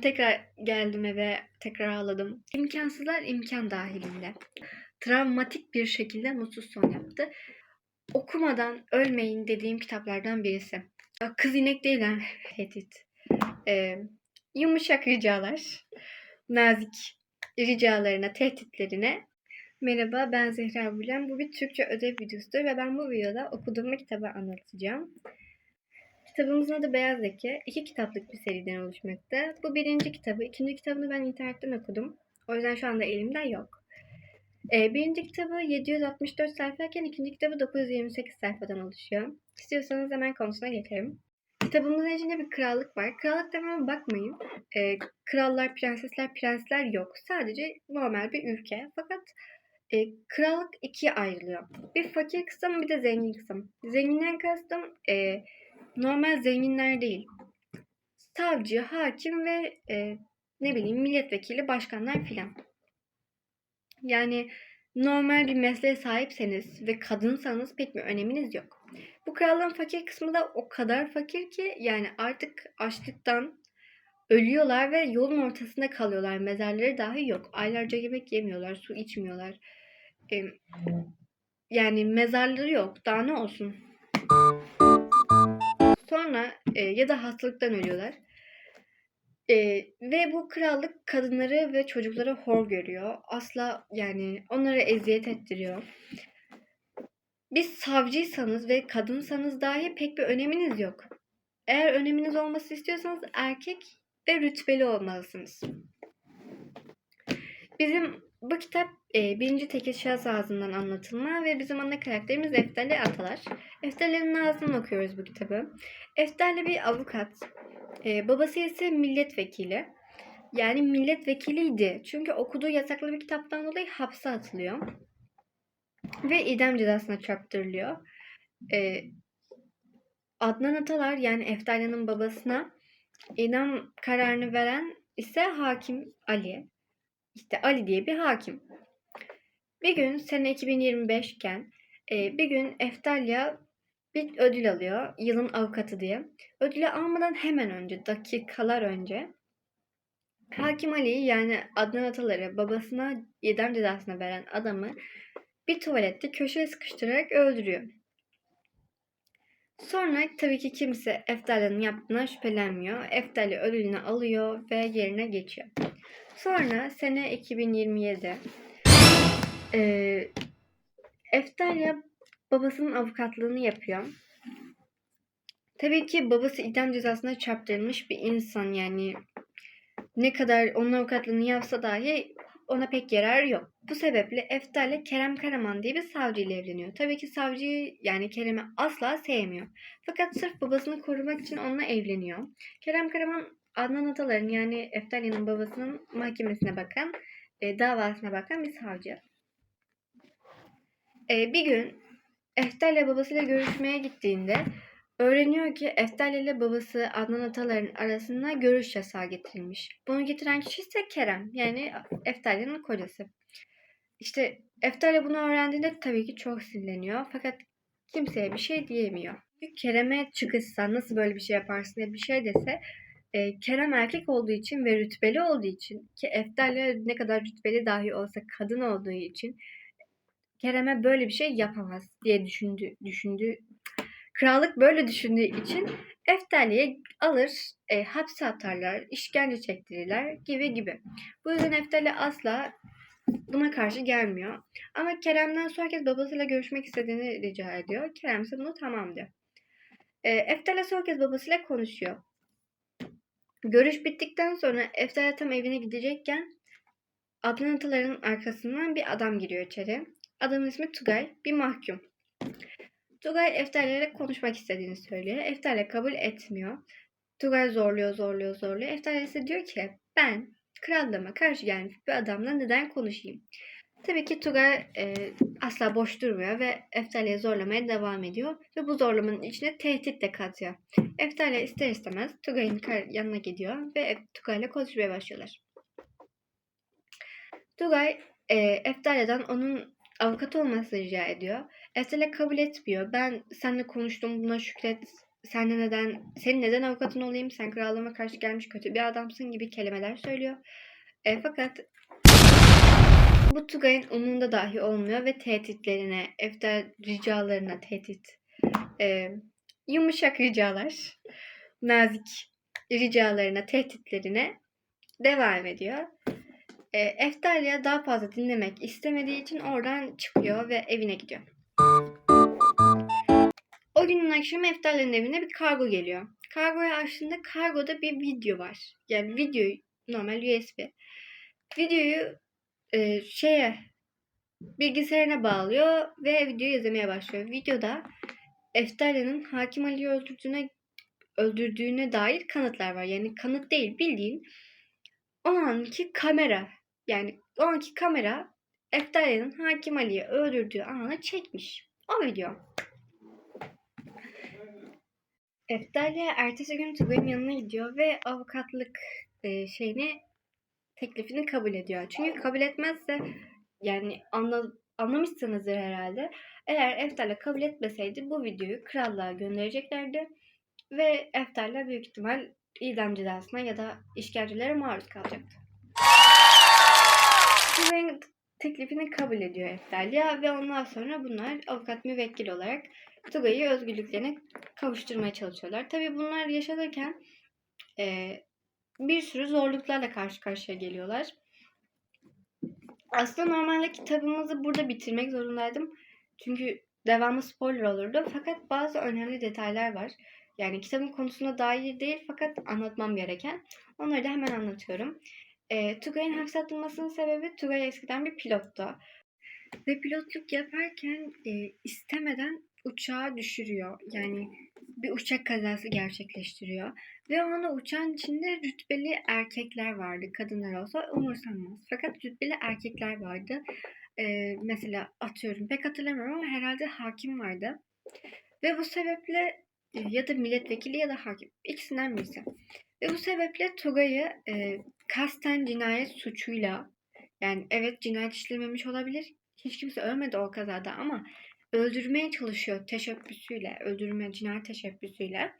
Tekrar geldim eve, tekrar ağladım. İmkansızlar imkan dahilinde. Travmatik bir şekilde mutsuz son yaptı. Okumadan ölmeyin dediğim kitaplardan birisi. Kız inek değil ha, tehdit. Ee, yumuşak ricalar, nazik ricalarına, tehditlerine. Merhaba ben Zehra Bülen. Bu bir Türkçe ödev videosudur ve ben bu videoda okuduğum kitabı anlatacağım. Kitabımızın adı Beyaz Leke. İki kitaplık bir seriden oluşmakta. Bu birinci kitabı. ikinci kitabını ben internetten okudum. O yüzden şu anda elimde yok. Ee, birinci kitabı 764 sayfayken ikinci kitabı 928 sayfadan oluşuyor. İstiyorsanız hemen konusuna geçelim. Kitabımızın içinde bir krallık var. Krallık dememe bakmayın. Ee, krallar, prensesler, prensler yok. Sadece normal bir ülke. Fakat e, krallık ikiye ayrılıyor. Bir fakir kısım bir de zengin kısım. Zenginden kastım e, normal zenginler değil. Savcı, hakim ve e, ne bileyim milletvekili, başkanlar filan. Yani normal bir mesleğe sahipseniz ve kadınsanız pek bir öneminiz yok. Bu krallığın fakir kısmı da o kadar fakir ki yani artık açlıktan ölüyorlar ve yolun ortasında kalıyorlar. Mezarları dahi yok. Aylarca yemek yemiyorlar, su içmiyorlar. E, yani mezarları yok. Daha ne olsun? Sonra e, ya da hastalıktan ölüyorlar. E, ve bu krallık kadınları ve çocukları hor görüyor. Asla yani onları eziyet ettiriyor. Bir savcıysanız ve kadınsanız dahi pek bir öneminiz yok. Eğer öneminiz olması istiyorsanız erkek ve rütbeli olmalısınız. Bizim bu kitap e, birinci tekil şahıs ağzından anlatılma ve bizim ana karakterimiz Eftali Atalar. Eftali'nin ağzından okuyoruz bu kitabı. Eftali bir avukat. E, babası ise milletvekili. Yani milletvekiliydi. Çünkü okuduğu yasaklı bir kitaptan dolayı hapse atılıyor. Ve idam cezasına çarptırılıyor. E, Adnan Atalar yani Eftali'nin babasına idam kararını veren ise hakim Ali. İşte Ali diye bir hakim. Bir gün sene 2025 iken e, bir gün Eftalya bir ödül alıyor. Yılın avukatı diye. Ödülü almadan hemen önce, dakikalar önce Hakim Ali'yi yani Adnan Atalar'ı babasına idam cezasına veren adamı bir tuvalette köşeye sıkıştırarak öldürüyor. Sonra tabii ki kimse Eftalya'nın yaptığına şüphelenmiyor. Eftalya ödülünü alıyor ve yerine geçiyor. Sonra sene 2027 e, Eftalya babasının avukatlığını yapıyor. Tabii ki babası idam cezasına çarptırılmış bir insan yani ne kadar onun avukatlığını yapsa dahi ona pek yarar yok. Bu sebeple Eftalya Kerem Karaman diye bir savcı ile evleniyor. Tabii ki savcıyı yani Kerem'i asla sevmiyor. Fakat sırf babasını korumak için onunla evleniyor. Kerem Karaman Adnan Atalar'ın yani Eftalya'nın babasının mahkemesine bakan, e, davasına bakan bir savcı. E, bir gün Eftalya babasıyla görüşmeye gittiğinde öğreniyor ki Eftalya ile babası Adnan Atalar'ın arasında görüş yasağı getirilmiş. Bunu getiren kişi ise Kerem yani Eftalya'nın kocası. İşte Eftalya bunu öğrendiğinde tabii ki çok sinirleniyor fakat kimseye bir şey diyemiyor. Kerem'e çıkışsa nasıl böyle bir şey yaparsın diye bir şey dese e, Kerem erkek olduğu için ve rütbeli olduğu için ki Eftalya ne kadar rütbeli dahi olsa kadın olduğu için Kerem'e böyle bir şey yapamaz diye düşündü, düşündü. Krallık böyle düşündüğü için Eftalya'yı alır, e, hapse atarlar, işkence çektirirler gibi gibi. Bu yüzden Eftalya asla buna karşı gelmiyor. Ama Kerem'den son kez babasıyla görüşmek istediğini rica ediyor. Kerem ise bunu tamam diyor. E, Eftalya son kez babasıyla konuşuyor. Görüş bittikten sonra Eftalya tam evine gidecekken Adnan Atalar'ın arkasından bir adam giriyor içeri. Adamın ismi Tugay, bir mahkum. Tugay Eftalya ile konuşmak istediğini söylüyor. Eftalya kabul etmiyor. Tugay zorluyor, zorluyor, zorluyor. Eftalya ise diyor ki ben krallığıma karşı gelmiş bir adamla neden konuşayım? Tabii ki Tugay e, asla boş durmuyor ve Eftalya'yı zorlamaya devam ediyor. Ve bu zorlamanın içine tehdit de katıyor. Eftalya ister istemez Tugay'ın yanına gidiyor ve Tugay ile konuşmaya başlıyorlar. Tugay e, Eftalya'dan onun avukat olmasını rica ediyor. Eftalya kabul etmiyor. Ben seninle konuştum buna şükret sen neden senin neden avukatın olayım sen krallığıma karşı gelmiş kötü bir adamsın gibi kelimeler söylüyor. E, fakat bu Tugay'ın umurunda dahi olmuyor ve tehditlerine, efter ricalarına tehdit, e, yumuşak ricalar, nazik ricalarına, tehditlerine devam ediyor. E, Eftalya daha fazla dinlemek istemediği için oradan çıkıyor ve evine gidiyor. O günün akşamı Eftalya'nın evine bir kargo geliyor. Kargoyu açtığında kargoda bir video var. Yani video normal USB. Videoyu e, şeye bilgisayarına bağlıyor ve videoyu izlemeye başlıyor. Videoda Eftalya'nın Hakim Ali'yi öldürdüğüne öldürdüğüne dair kanıtlar var. Yani kanıt değil bildiğin o anki kamera yani o anki kamera Eftalya'nın Hakim Ali'yi öldürdüğü anı çekmiş. O video. Eftalya ertesi gün Tugay'ın yanına gidiyor ve avukatlık e, şeyini teklifini kabul ediyor. Çünkü kabul etmezse yani anla, anlamışsınızdır herhalde. Eğer Eftalya kabul etmeseydi bu videoyu krallığa göndereceklerdi. Ve Eftalya büyük ihtimal idam cezasına ya da işkencelere maruz kalacaktı. Tugay'ın teklifini kabul ediyor Eftalya ve ondan sonra bunlar avukat müvekkil olarak Tugay'ı özgürlüklerine kavuşturmaya çalışıyorlar. Tabii bunlar yaşanırken e, bir sürü zorluklarla karşı karşıya geliyorlar. Aslında normalde kitabımızı burada bitirmek zorundaydım. Çünkü devamı spoiler olurdu. Fakat bazı önemli detaylar var. Yani kitabın konusuna dair değil fakat anlatmam gereken. Onları da hemen anlatıyorum. E, Tugay'ın hapse atılmasının sebebi Tugay eskiden bir pilottu. Ve pilotluk yaparken e, istemeden uçağı düşürüyor. Yani bir uçak kazası gerçekleştiriyor. Ve o anda uçağın içinde rütbeli erkekler vardı. Kadınlar olsa umursamaz. Fakat rütbeli erkekler vardı. Ee, mesela atıyorum pek hatırlamıyorum ama herhalde hakim vardı. Ve bu sebeple ya da milletvekili ya da hakim ikisinden birisi. Ve bu sebeple Tugay'ı e, kasten cinayet suçuyla yani evet cinayet işlememiş olabilir. Hiç kimse ölmedi o kazada ama öldürmeye çalışıyor teşebbüsüyle, öldürme cinayet teşebbüsüyle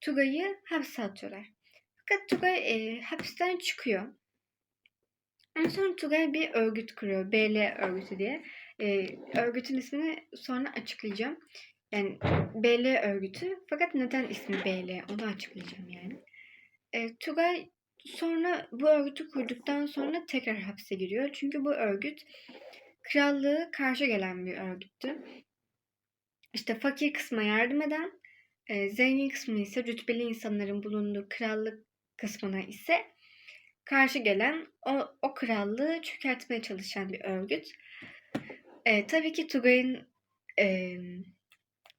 Tugay'ı hapse atıyorlar. Fakat Tugay e, hapisten çıkıyor. Ondan sonra Tugay bir örgüt kuruyor. BL örgütü diye. E, örgütün ismini sonra açıklayacağım. Yani BL örgütü. Fakat neden ismi BL onu açıklayacağım yani. E, Tugay sonra bu örgütü kurduktan sonra tekrar hapse giriyor. Çünkü bu örgüt krallığı karşı gelen bir örgüttü. İşte fakir kısma yardım eden, e, zengin kısmı ise rütbeli insanların bulunduğu krallık kısmına ise karşı gelen o, o krallığı çökertmeye çalışan bir örgüt. E, tabii ki Tugay'ın e,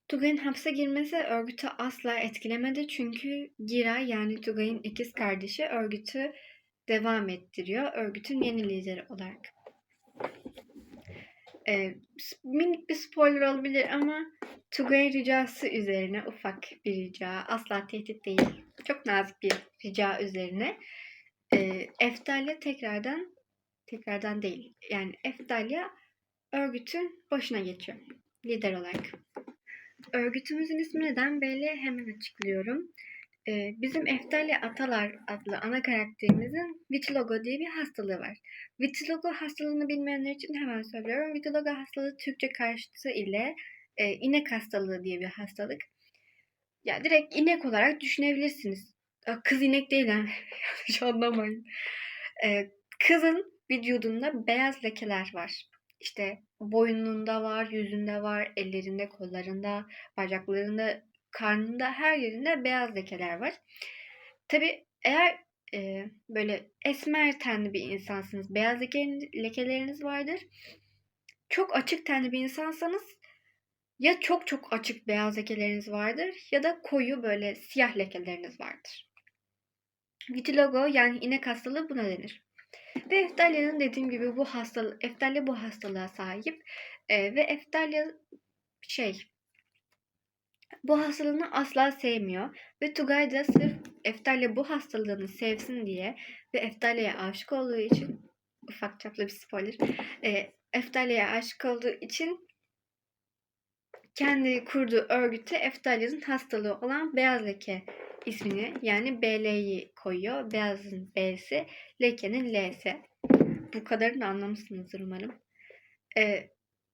Tugay'ın hapse girmesi örgütü asla etkilemedi çünkü Gira yani Tugay'ın ikiz kardeşi örgütü devam ettiriyor. Örgütün yeni lideri olarak. E, minik bir spoiler olabilir ama Tugay ricası üzerine ufak bir rica. Asla tehdit değil. Çok nazik bir rica üzerine. E, Eftalya tekrardan tekrardan değil. Yani Eftalya örgütün başına geçiyor. Lider olarak. Örgütümüzün ismi neden belli hemen açıklıyorum. Ee, bizim Eftalya Atalar adlı ana karakterimizin vitiligo diye bir hastalığı var. Vitiligo hastalığını bilmeyenler için hemen söylüyorum. Vitiligo hastalığı Türkçe karşıtı ile e, inek hastalığı diye bir hastalık. Ya direkt inek olarak düşünebilirsiniz. Kız inek değil yani. Yanlış anlamayın. Ee, kızın vücudunda beyaz lekeler var. İşte boynunda var, yüzünde var, ellerinde, kollarında, bacaklarında, karnında her yerinde beyaz lekeler var. Tabi eğer e, böyle esmer tenli bir insansınız, beyaz leke, lekeleriniz vardır. Çok açık tenli bir insansanız ya çok çok açık beyaz lekeleriniz vardır ya da koyu böyle siyah lekeleriniz vardır. Vitiligo yani inek hastalığı buna denir. Ve Eftalya'nın dediğim gibi bu hastalık, Eftalya bu hastalığa sahip e, ve Eftalya şey bu hastalığını asla sevmiyor ve Tugay da sırf Eftalya bu hastalığını sevsin diye ve Eftalya'ya aşık olduğu için ufak çaplı bir spoiler e, Eftalya'ya aşık olduğu için kendi kurduğu örgüte Eftalya'nın hastalığı olan beyaz leke ismini yani BL'yi koyuyor. Beyazın B'si, lekenin L'si. Bu kadarını anlamışsınızdır umarım. Ee,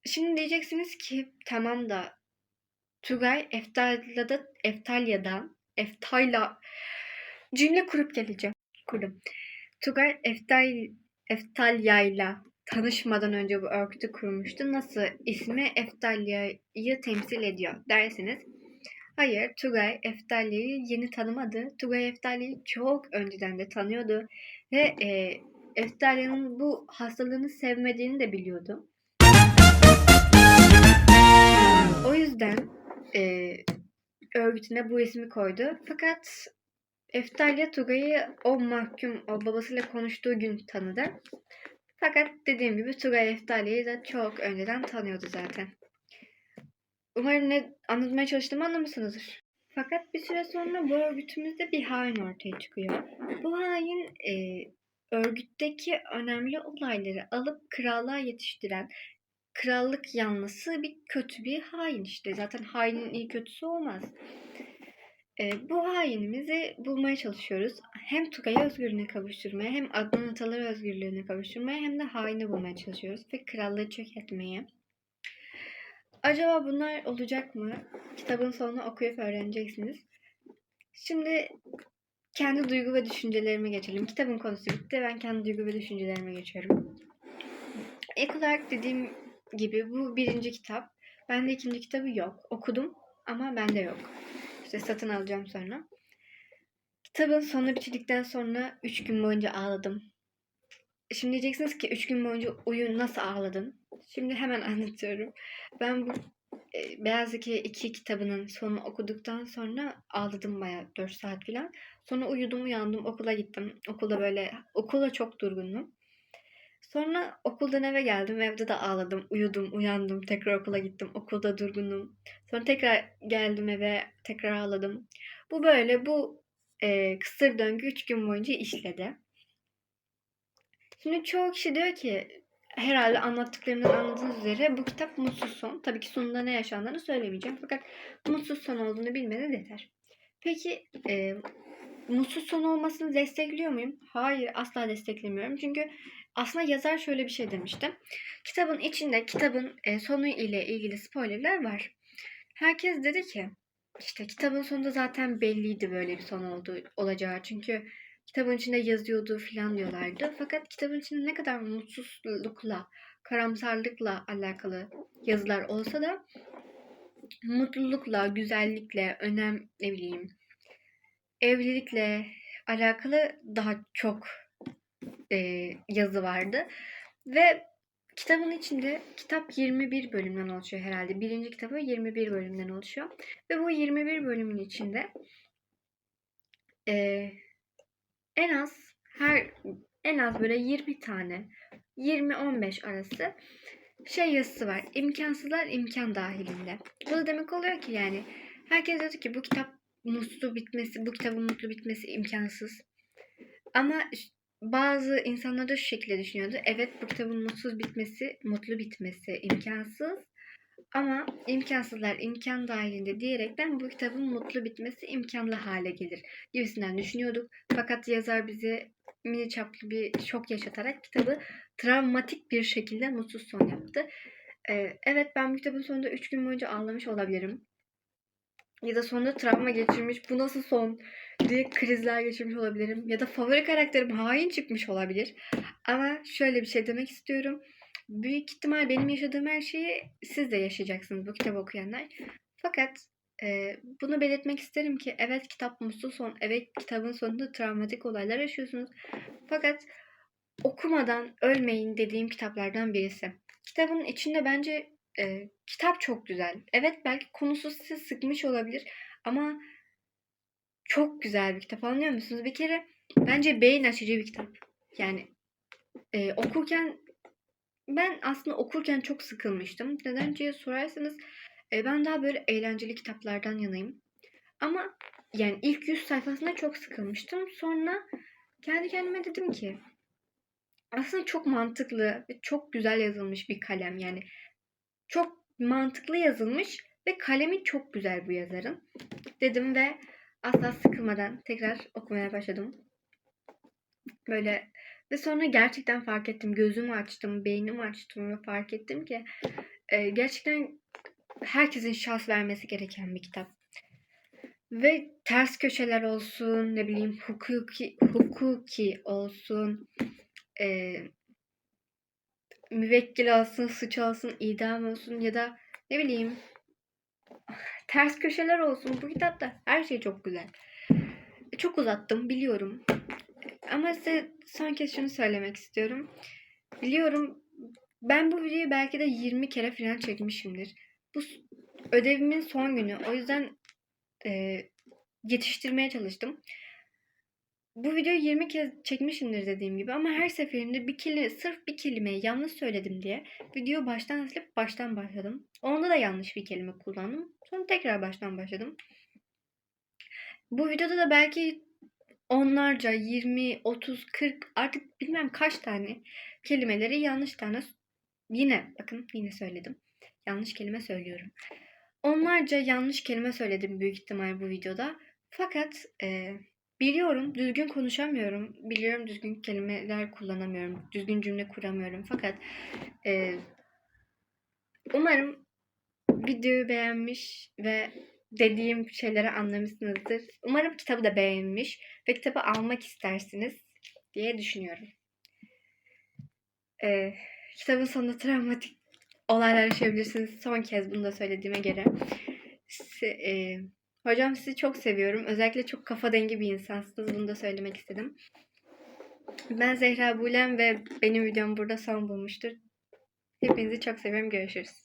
şimdi diyeceksiniz ki tamam da Tugay Eftalya'da Eftalya'dan Eftalya cümle kurup geleceğim. Kurdum. Tugay Eftal Eftalya'yla tanışmadan önce bu örgütü kurmuştu. Nasıl ismi Eftalya'yı temsil ediyor dersiniz. Hayır, Tugay Eftalya'yı yeni tanımadı. Tugay Eftalya'yı çok önceden de tanıyordu. Ve e, Eftalya'nın bu hastalığını sevmediğini de biliyordu. O yüzden e, örgütüne bu ismi koydu. Fakat Eftalya Tugay'ı o mahkum, o babasıyla konuştuğu gün tanıdı. Fakat dediğim gibi Tugay Eftalya'yı da çok önceden tanıyordu zaten. Umarım ne anlatmaya çalıştığımı anlamışsınızdır. Fakat bir süre sonra bu örgütümüzde bir hain ortaya çıkıyor. Bu hain e, örgütteki önemli olayları alıp krallığa yetiştiren krallık yanlısı bir kötü bir hain işte. Zaten hainin iyi kötüsü olmaz. E, bu hainimizi bulmaya çalışıyoruz. Hem Tugay'ı özgürlüğüne kavuşturmaya hem Adnan Ataları özgürlüğüne kavuşturmaya hem de haini bulmaya çalışıyoruz. Ve krallığı çökertmeye. Acaba bunlar olacak mı? Kitabın sonunu okuyup öğreneceksiniz. Şimdi kendi duygu ve düşüncelerime geçelim. Kitabın konusu bitti. Ben kendi duygu ve düşüncelerime geçiyorum. İlk olarak dediğim gibi bu birinci kitap. Bende ikinci kitabı yok. Okudum ama bende yok. İşte satın alacağım sonra. Kitabın sonu bitirdikten sonra 3 gün boyunca ağladım. Şimdi diyeceksiniz ki 3 gün boyunca uyu nasıl ağladın? Şimdi hemen anlatıyorum. Ben bu e, Beyaz Yaka 2 kitabının sonunu okuduktan sonra ağladım bayağı 4 saat falan. Sonra uyudum uyandım okula gittim. Okulda böyle okula çok durgundum. Sonra okuldan eve geldim. Evde de ağladım. Uyudum, uyandım. Tekrar okula gittim. Okulda durgundum. Sonra tekrar geldim eve. Tekrar ağladım. Bu böyle bu e, kısır döngü 3 gün boyunca işledi. Şimdi çoğu kişi diyor ki herhalde anlattıklarımdan anladığınız üzere bu kitap mutsuz son. Tabii ki sonunda ne yaşandığını söylemeyeceğim. Fakat mutsuz son olduğunu bilmeniz yeter. Peki e, mutsuz son olmasını destekliyor muyum? Hayır asla desteklemiyorum. Çünkü aslında yazar şöyle bir şey demişti. Kitabın içinde kitabın e, sonu ile ilgili spoilerler var. Herkes dedi ki işte kitabın sonunda zaten belliydi böyle bir son olduğu olacağı. Çünkü kitabın içinde yazıyordu falan diyorlardı. Fakat kitabın içinde ne kadar mutsuzlukla, karamsarlıkla alakalı yazılar olsa da mutlulukla, güzellikle, önem ne bileyim, evlilikle alakalı daha çok e, yazı vardı. Ve kitabın içinde kitap 21 bölümden oluşuyor herhalde. Birinci kitabı 21 bölümden oluşuyor. Ve bu 21 bölümün içinde e, en az her en az böyle 20 tane 20-15 arası şey yazısı var. İmkansızlar imkan dahilinde. Bu da demek oluyor ki yani herkes diyor ki bu kitap mutlu bitmesi, bu kitabın mutlu bitmesi imkansız. Ama bazı insanlar da şu şekilde düşünüyordu. Evet bu kitabın mutsuz bitmesi, mutlu bitmesi imkansız. Ama imkansızlar imkan dahilinde diyerekten bu kitabın mutlu bitmesi imkanlı hale gelir gibisinden düşünüyorduk. Fakat yazar bize mini çaplı bir şok yaşatarak kitabı travmatik bir şekilde mutsuz son yaptı. Ee, evet ben bu kitabın sonunda 3 gün boyunca ağlamış olabilirim. Ya da sonunda travma geçirmiş, bu nasıl son diye krizler geçirmiş olabilirim. Ya da favori karakterim hain çıkmış olabilir. Ama şöyle bir şey demek istiyorum büyük ihtimal benim yaşadığım her şeyi siz de yaşayacaksınız bu kitabı okuyanlar. Fakat e, bunu belirtmek isterim ki evet kitap mutsuz son, evet kitabın sonunda travmatik olaylar yaşıyorsunuz. Fakat okumadan ölmeyin dediğim kitaplardan birisi. Kitabın içinde bence e, kitap çok güzel. Evet belki konusu sizi sıkmış olabilir ama çok güzel bir kitap anlıyor musunuz? Bir kere bence beyin açıcı bir kitap. Yani e, okurken ben aslında okurken çok sıkılmıştım. Neden diye sorarsanız e, ben daha böyle eğlenceli kitaplardan yanayım. Ama yani ilk 100 sayfasında çok sıkılmıştım. Sonra kendi kendime dedim ki aslında çok mantıklı ve çok güzel yazılmış bir kalem. Yani çok mantıklı yazılmış Ve kalemi çok güzel bu yazarın. Dedim ve asla sıkılmadan tekrar okumaya başladım. Böyle ve sonra gerçekten fark ettim. Gözümü açtım, beynimi açtım ve fark ettim ki e, gerçekten herkesin şans vermesi gereken bir kitap. Ve ters köşeler olsun, ne bileyim hukuki, hukuki olsun, e, müvekkil olsun, suç olsun, idam olsun ya da ne bileyim ters köşeler olsun. Bu kitapta her şey çok güzel. Çok uzattım biliyorum. Ama size son kez şunu söylemek istiyorum. Biliyorum ben bu videoyu belki de 20 kere falan çekmişimdir. Bu ödevimin son günü. O yüzden e, yetiştirmeye çalıştım. Bu videoyu 20 kez çekmişimdir dediğim gibi ama her seferinde bir kelime, sırf bir kelimeyi yanlış söyledim diye videoyu baştan silip baştan başladım. Onda da yanlış bir kelime kullandım. Sonra tekrar baştan başladım. Bu videoda da belki onlarca, 20, 30, 40 artık bilmem kaç tane kelimeleri yanlış tane yine bakın yine söyledim. Yanlış kelime söylüyorum. Onlarca yanlış kelime söyledim büyük ihtimal bu videoda. Fakat e, biliyorum düzgün konuşamıyorum. Biliyorum düzgün kelimeler kullanamıyorum. Düzgün cümle kuramıyorum. Fakat e, umarım videoyu beğenmiş ve dediğim şeyleri anlamışsınızdır. Umarım kitabı da beğenmiş ve kitabı almak istersiniz diye düşünüyorum. Ee, kitabın sonunda travmatik olaylar yaşayabilirsiniz. Son kez bunu da söylediğime göre. Si- e, hocam sizi çok seviyorum. Özellikle çok kafa dengi bir insansınız. Bunu da söylemek istedim. Ben Zehra Bulem ve benim videom burada son bulmuştur. Hepinizi çok seviyorum. Görüşürüz.